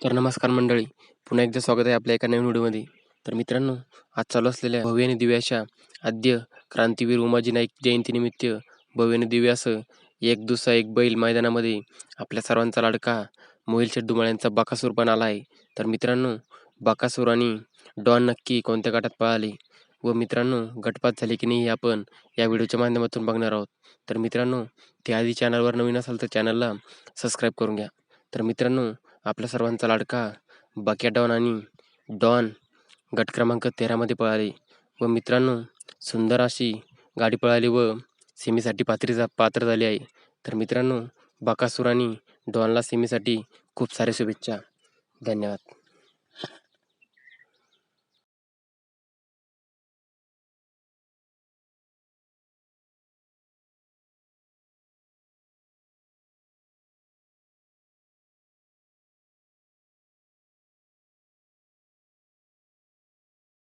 तर नमस्कार मंडळी. पुन्हा एकदा स्वागत आहे आपल्या एका नवीन व्हिडिओमध्ये. तर मित्रांनो आज चालू असलेल्या भव्य आणि दिव्य आद्य क्रांतीवीर उमाजी नाईक जयंतीनिमित्त भव्य आणि दिव्य एक दुसरा एक बैल मैदानामध्ये आपल्या सर्वांचा लाडका मोहिल शेठ यांचा बाकासूर पण आला आहे. तर मित्रांनो बाकासूर आणि डॉन नक्की कोणत्या गटात पळाले व मित्रांनो गटपात झाले की नाही हे आपण या व्हिडिओच्या माध्यमातून बघणार आहोत. तर मित्रांनो ते आधी चॅनलवर नवीन असाल तर चॅनलला सबस्क्राईब करून घ्या. तर मित्रांनो आपल्या सर्वांचा लाडका बाक्या डॉन आणि डॉन गट क्रमांक तेरामध्ये पळाले. व मित्रांनो सुंदर अशी गाडी पळाली व सेमीसाठी पात्री जा पात्र झाली आहे. तर मित्रांनो बाकासूर आणि डॉनला सेमीसाठी खूप साऱ्या शुभेच्छा. धन्यवाद.